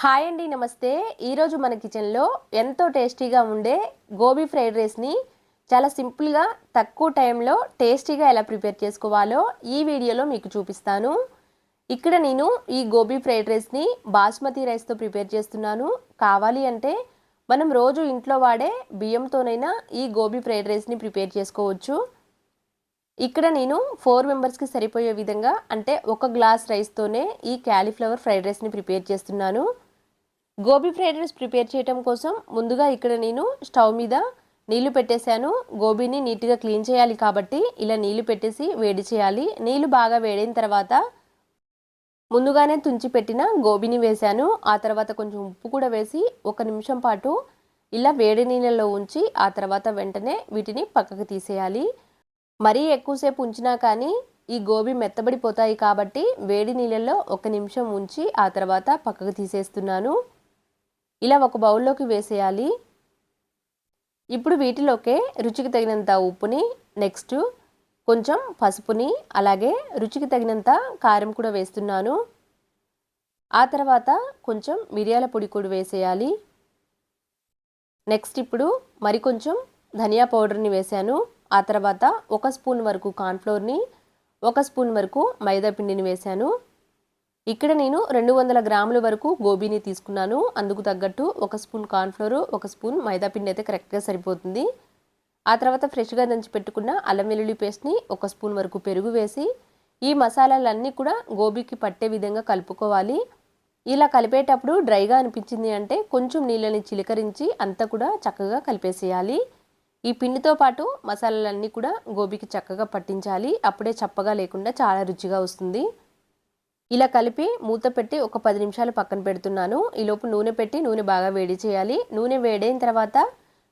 Hi అండి నమస్తే. ఈరోజు మన కిచెన్లో ఎంతో టేస్టీగా ఉండే గోబీ ఫ్రైడ్ రైస్ని చాలా సింపుల్గా తక్కువ టైంలో టేస్టీగా ఎలా ప్రిపేర్ చేసుకోవాలో ఈ వీడియోలో మీకు చూపిస్తాను. ఇక్కడ నేను ఈ గోబీ ఫ్రైడ్ రైస్ని బాస్మతి రైస్తో ప్రిపేర్ చేస్తున్నాను. కావాలి అంటే మనం రోజు ఇంట్లో వాడే బియ్యంతోనైనా ఈ గోబీ ఫ్రైడ్ రైస్ని ప్రిపేర్ చేసుకోవచ్చు. ఇక్కడ నేను ఫోర్ మెంబర్స్కి సరిపోయే విధంగా అంటే ఒక గ్లాస్ రైస్తోనే ఈ క్యాలీఫ్లవర్ ఫ్రైడ్ రైస్ని ప్రిపేర్ చేస్తున్నాను. గోబీ ఫ్రైడ్ రైస్ ప్రిపేర్ చేయటం కోసం ముందుగా ఇక్కడ నేను స్టవ్ మీద నీళ్ళు పెట్టేశాను. గోబీని నీట్గా క్లీన్ చేయాలి కాబట్టి ఇలా నీళ్ళు పెట్టేసి వేడి చేయాలి. నీళ్ళు బాగా వేడిన తర్వాత ముందుగానే తుంచి పెట్టిన గోబీని వేశాను. ఆ తర్వాత కొంచెం ఉప్పు కూడా వేసి ఒక నిమిషం పాటు ఇలా వేడి నీళ్ళలో ఉంచి ఆ తర్వాత వెంటనే వీటిని పక్కకు తీసేయాలి. మరీ ఎక్కువసేపు ఉంచినా కానీ ఈ గోబీ మెత్తబడిపోతాయి కాబట్టి వేడి నీళ్ళల్లో ఒక నిమిషం ఉంచి ఆ తర్వాత పక్కకు తీసేస్తున్నాను. ఇలా ఒక బౌల్లోకి వేసేయాలి. ఇప్పుడు వీటిలోకే రుచికి తగినంత ఉప్పుని నెక్స్ట్ కొంచెం పసుపుని అలాగే రుచికి తగినంత కారం కూడా వేస్తున్నాను. ఆ తర్వాత కొంచెం మిరియాల పొడి కూడా వేసేయాలి. నెక్స్ట్ ఇప్పుడు మరి కొంచెం ధనియా పౌడర్ని వేశాను ఆ తర్వాత ఒక స్పూన్ వరకు కార్న్ఫ్లోర్ని ఒక స్పూన్ వరకు మైదా పిండిని వేశాను ఇక్కడ నేను రెండు వందల గ్రాముల వరకు గోబీని తీసుకున్నాను. అందుకు తగ్గట్టు ఒక స్పూన్ కార్న్ఫ్లోర్ ఒక స్పూన్ మైదా పిండి అయితే కరెక్ట్గా సరిపోతుంది. ఆ తర్వాత ఫ్రెష్గా దంచి పెట్టుకున్న అల్లం వెల్లుల్లి పేస్ట్ని ఒక స్పూన్ వరకు పెరుగు వేసి ఈ మసాలాలన్నీ కూడా గోబీకి పట్టే విధంగా కలుపుకోవాలి. ఇలా కలిపేటప్పుడు డ్రైగా అనిపించింది అంటే కొంచెం నీళ్ళని చిలకరించి అంతా కూడా చక్కగా కలిపేసేయాలి. ఈ పిండితో పాటు మసాలాలన్నీ కూడా గోబీకి చక్కగా పట్టించాలి. అప్పుడే చప్పగా లేకుండా చాలా రుచిగా వస్తుంది. ఇలా కలిపి మూత పెట్టి ఒక పది నిమిషాలు పక్కన పెడుతున్నాను. ఈలోపు నూనె పెట్టి నూనె బాగా వేడి చేయాలి. నూనె వేడైన తర్వాత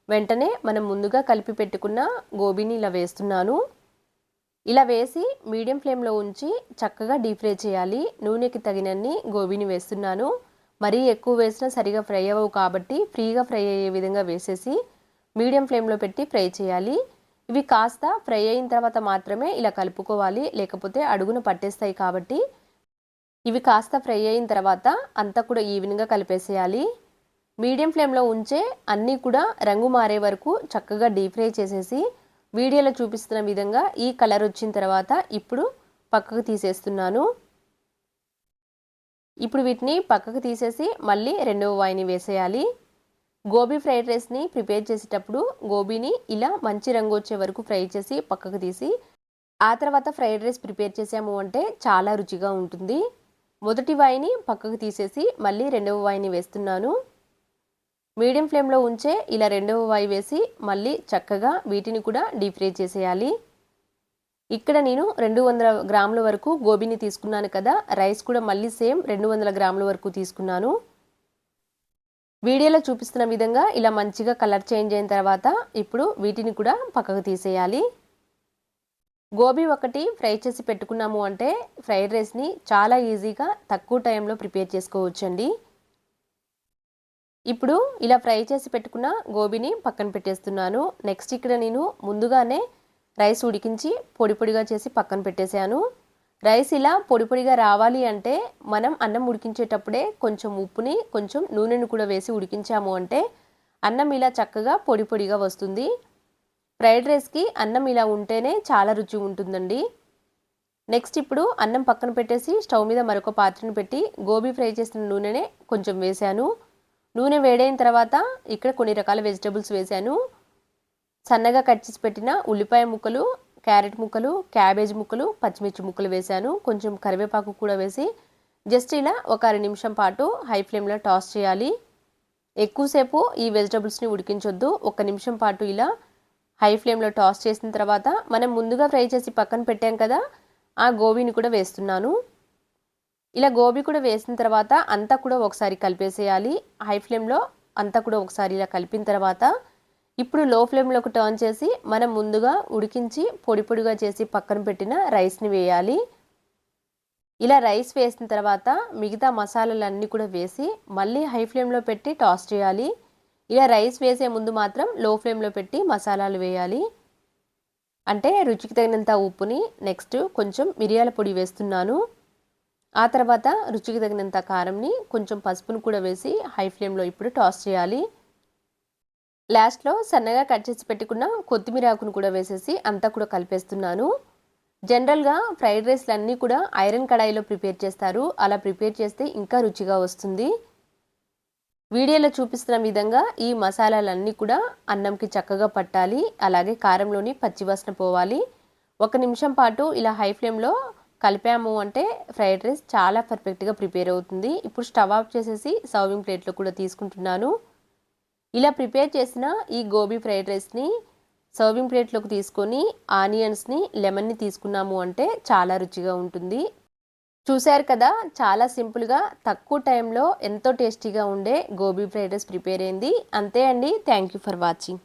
వెంటనే మనం ముందుగా కలిపి పెట్టుకున్న గోబీని ఇలా వేస్తున్నాను. ఇలా వేసి మీడియం ఫ్లేమ్లో ఉంచి చక్కగా డీప్ ఫ్రై చేయాలి. నూనెకి తగినన్ని గోబీని వేస్తున్నాను. మరీ ఎక్కువ వేసినా సరిగా ఫ్రై అవ్వవు కాబట్టి ఫ్రీగా ఫ్రై అయ్యే విధంగా వేసేసి మీడియం ఫ్లేమ్లో పెట్టి ఫ్రై చేయాలి. ఇవి కాస్త ఫ్రై అయిన తర్వాత మాత్రమే ఇలా కలుపుకోవాలి. లేకపోతే అడుగున పట్టేస్తాయి కాబట్టి ఇవి కాస్త ఫ్రై అయిన తర్వాత అంతా కూడా ఈవెన్గా కలిపేసేయాలి. మీడియం ఫ్లేమ్లో ఉంచే అన్నీ కూడా రంగు మారే వరకు చక్కగా డీప్ ఫ్రై చేసేసి వీడియోలో చూపిస్తున్న విధంగా ఈ కలర్ వచ్చిన తర్వాత ఇప్పుడు పక్కకు తీసేస్తున్నాను. ఇప్పుడు వీటిని పక్కకు తీసేసి మళ్ళీ రెండవ వాయిని వేసేయాలి. గోబీ ఫ్రైడ్ రైస్ని ప్రిపేర్ చేసేటప్పుడు గోబీని ఇలా మంచి రంగు వచ్చే వరకు ఫ్రై చేసి పక్కకు తీసి ఆ తర్వాత ఫ్రైడ్ రైస్ ప్రిపేర్ చేసాము అంటే చాలా రుచిగా ఉంటుంది. మొదటి వాయిని పక్కకు తీసేసి మళ్ళీ రెండవ వాయిని వేస్తున్నాను. మీడియం ఫ్లేమ్లో ఉంచే ఇలా రెండవ వాయి వేసి మళ్ళీ చక్కగా వీటిని కూడా డీప్ ఫ్రై చేసేయాలి. ఇక్కడ నేను రెండు వందల గ్రాముల వరకు గోబీని తీసుకున్నాను కదా రైస్ కూడా మళ్ళీ సేమ్ రెండు వందల గ్రాముల వరకు తీసుకున్నాను. వీడియోలో చూపిస్తున్న విధంగా ఇలా మంచిగా కలర్ చేంజ్ అయిన తర్వాత ఇప్పుడు వీటిని కూడా పక్కకు తీసేయాలి. గోబీ ఒకటి ఫ్రై చేసి పెట్టుకున్నాము అంటే ఫ్రైడ్ రైస్ని చాలా ఈజీగా తక్కువ టైంలో ప్రిపేర్ చేసుకోవచ్చండి. ఇప్పుడు ఇలా ఫ్రై చేసి పెట్టుకున్న గోబీని పక్కన పెట్టేస్తున్నాను. నెక్స్ట్ ఇక్కడ నేను ముందుగానే రైస్ ఉడికించి పొడి పొడిగా చేసి పక్కన పెట్టేశాను. రైస్ ఇలా పొడి పొడిగా రావాలి అంటే మనం అన్నం ఉడికించేటప్పుడే కొంచెం ఉప్పుని కొంచెం నూనెను కూడా వేసి ఉడికించాము అంటే అన్నం ఇలా చక్కగా పొడి పొడిగా వస్తుంది. ఫ్రైడ్ రైస్కి అన్నం ఇలా ఉంటేనే చాలా రుచి ఉంటుందండి. నెక్స్ట్ ఇప్పుడు అన్నం పక్కన పెట్టేసి స్టవ్ మీద మరొక పాత్రను పెట్టి గోబీ ఫ్రై చేసిన నూనెనే కొంచెం వేశాను. నూనె వేడైన తర్వాత ఇక్కడ కొన్ని రకాల వెజిటబుల్స్ వేశాను. సన్నగా కట్ చేసి పెట్టిన ఉల్లిపాయ ముక్కలు క్యారెట్ ముక్కలు క్యాబేజ్ ముక్కలు పచ్చిమిర్చి ముక్కలు వేశాను. కొంచెం కరివేపాకు కూడా వేసి జస్ట్ ఇలా ఒక అర నిమిషం పాటు హై ఫ్లేమ్లో టాస్ చేయాలి. ఎక్కువసేపు ఈ వెజిటబుల్స్ని ఉడికించొద్దు. ఒక నిమిషం పాటు ఇలా హై ఫ్లేమ్లో టాస్ చేసిన తర్వాత మనం ముందుగా ఫ్రై చేసి పక్కన పెట్టాం కదా ఆ గోబీని కూడా వేస్తున్నాను. ఇలా గోబీ కూడా వేసిన తర్వాత అంతా కూడా ఒకసారి కలిపేసేయాలి. హై ఫ్లేమ్లో అంతా కూడా ఒకసారి ఇలా కలిపిన తర్వాత ఇప్పుడు లో ఫ్లేమ్లోకి టర్న్ చేసి మనం ముందుగా ఉడికించి పొడి పొడిగా చేసి పక్కన పెట్టిన రైస్ని వేయాలి. ఇలా రైస్ వేసిన తర్వాత మిగతా మసాలాలన్నీ కూడా వేసి మళ్ళీ హై ఫ్లేమ్లో పెట్టి టాస్ చేయాలి. ఇలా రైస్ వేసే ముందు మాత్రం లో ఫ్లేమ్లో పెట్టి మసాలాలు వేయాలి. అంటే రుచికి తగినంత ఉప్పుని నెక్స్ట్ కొంచెం మిరియాల పొడి వేస్తున్నాను. ఆ తర్వాత రుచికి తగినంత కారంని కొంచెం పసుపును కూడా వేసి హై ఫ్లేమ్లో ఇప్పుడు టాస్ చేయాలి. లాస్ట్లో సన్నగా కట్ చేసి పెట్టుకున్న కొత్తిమీర ఆకును కూడా వేసేసి అంతా కూడా కలిపేస్తున్నాను. జనరల్గా ఫ్రైడ్ రైస్లు అన్నీ కూడా ఐరన్ కడాయిలో ప్రిపేర్ చేస్తారు. అలా ప్రిపేర్ చేస్తే ఇంకా రుచిగా వస్తుంది. వీడియోలో చూపిస్తున్న విధంగా ఈ మసాలాలన్నీ కూడా అన్నంకి చక్కగా పట్టాలి. అలాగే కారంలోని పచ్చివాసన పోవాలి. ఒక నిమిషం పాటు ఇలా హై ఫ్లేమ్లో కలిపాము అంటే ఫ్రైడ్ రైస్ చాలా పర్ఫెక్ట్గా ప్రిపేర్ అవుతుంది. ఇప్పుడు స్టవ్ ఆఫ్ చేసేసి సర్వింగ్ ప్లేట్లో కూడా తీసుకుంటున్నాను. ఇలా ప్రిపేర్ చేసిన ఈ గోబీ ఫ్రైడ్ రైస్ని సర్వింగ్ ప్లేట్లోకి తీసుకొని ఆనియన్స్ని లెమన్ని తీసుకున్నాము అంటే చాలా రుచిగా ఉంటుంది. చూశారు కదా చాలా సింపుల్గా తక్కువ టైంలో ఎంతో టేస్టీగా ఉండే గోబీ ఫ్రైడ్ రైస్ ప్రిపేర్ అయింది. అంతే అండి. Thank you for watching.